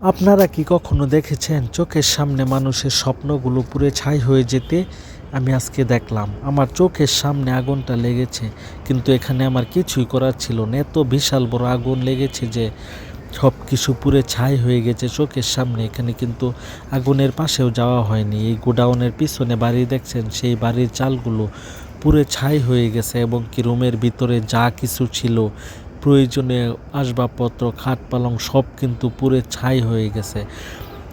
আপনারা কি কখনো দেখেছেন চোখের সামনে মানুষের স্বপ্নগুলো পুরে ছাই হয়ে যেতে? আমি আজকে দেখলাম, আমার চোখের সামনে আগুনটা লেগেছে, কিন্তু এখানে আমার কিছুই করার ছিল না। এত বিশাল বড় আগুন লেগেছে যে সব কিছু পুরে ছাই হয়ে গেছে চোখের সামনে। এখানে কিন্তু আগুনের পাশেও যাওয়া হয়নি। এই গোডাউনের পিছনে বাড়ি দেখছেন, সেই বাড়ির চালগুলো পুরে ছাই হয়ে গেছে এবং কি রুমের ভিতরে যা কিছু ছিল প্রয়োজনীয় আসবাবপত্র খাট পালং সব কিন্তু পুরে ছাই হয়ে গেছে।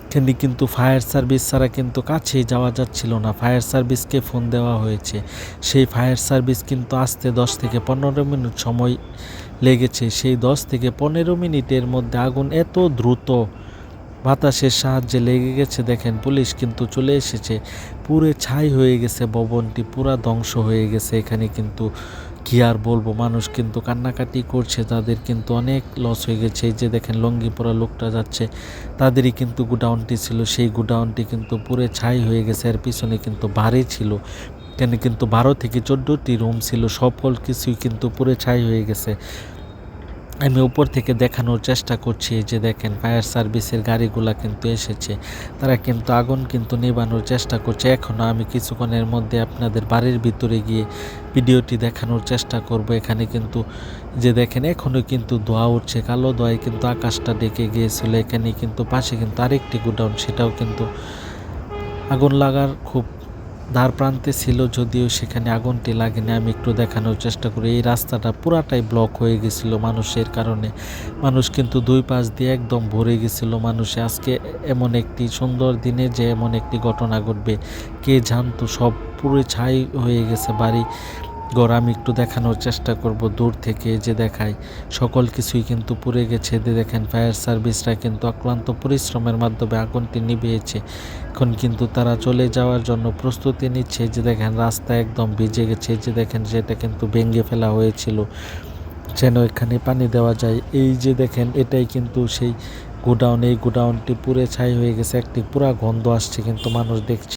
এখানে কিন্তু ফায়ার সার্ভিস ছাড়া কিন্তু কাছেই যাওয়া যাচ্ছিল না। ফায়ার সার্ভিসকে ফোন দেওয়া হয়েছে। সেই ফায়ার সার্ভিস কিন্তু আসতে দশ থেকে পনেরো মিনিট সময় লেগেছে। সেই দশ থেকে পনেরো মিনিটের মধ্যে আগুন এত দ্রুত বাতাসের সাহায্যে লেগে গেছে দেখেন, পুলিশ কিন্তু চলে এসেছে। পুরে ছাই হয়ে গেছে, ভবনটি পুরা ধ্বংস হয়ে গেছে এখানে কিন্তু। কি আর বলব? মানুষ কিন্তু কান্নাকাটি করছে, তাদের কিন্তু অনেক লস হয়ে গেছে। যে দেখেন লঙ্গি পরা লোকটা যাচ্ছে, তাদেরই কিন্তু গোডাউনটি ছিল। সেই গুডাউনটি কিন্তু পুরে ছাই হয়ে গেছে, এর পিছনে কিন্তু বাড়ি ছিল। এখানে কিন্তু বারো থেকে চোদ্দোটি রুম ছিল সকল কিছুই কিন্তু পুরে ছাই হয়ে গেছে। আমি উপর থেকে দেখানোর চেষ্টা করছি যে দেখেন, ফায়ার সার্ভিসের গাড়িগুলা কিন্তু এসেছে। তারা কিন্তু আগুন কিন্তু নেবানোর চেষ্টা করছে। এখনও আমি কিছুক্ষণের মধ্যে আপনাদের বাড়ির ভিতরে গিয়ে ভিডিওটি দেখানোর চেষ্টা করব। এখানে কিন্তু যে দেখেন এখনও কিন্তু ধোয়া উঠছে। কালো ধোয়ায় কিন্তু আকাশটা ডেকে গিয়েছিল। এখানে কিন্তু পাশে কিন্তু আরেকটি গোডাউন, সেটাও কিন্তু আগুন লাগার খুব ধার প্রান্তে ছিল যদিও সেখানে আগুনটি লাগেনি। আমি একটু দেখানোর চেষ্টা করি। এই রাস্তাটা পুরাটাই ব্লক হয়ে গেছিল মানুষের কারণে। মানুষ কিন্তু দুই পাশ দিয়ে একদম ভরে গেছিল মানুষে। আজকে এমন একটি সুন্দর দিনে যে এমন একটি ঘটনা ঘটবে। কে জানতো? সব পুরো ছাই হয়ে গেছে বাড়ি। ঘর আমি একটু দেখানোর চেষ্টা করব দূর থেকে যে দেখায়। সকল কিছুই কিন্তু পুড়ে গেছে। দেখেন, ফায়ার সার্ভিসরা কিন্তু অক্লান্ত পরিশ্রমের মাধ্যমে আগুনটি নিভিয়েছে। এখন কিন্তু তারা চলে যাওয়ার জন্য প্রস্তুতি নিচ্ছে। যে দেখেন, রাস্তা একদম ভিজে গেছে। যে দেখেন, সেটা কিন্তু ভেঙে ফেলা হয়েছিল। যেন এখানে পানি দেওয়া যায়। এই যে দেখেন, এটাই কিন্তু সেই গোডাউন। এই গোডাউনটি পুরে ছাই হয়ে গেছে। একটি পুরা গন্ধ আসছে কিন্তু মানুষ দেখছে।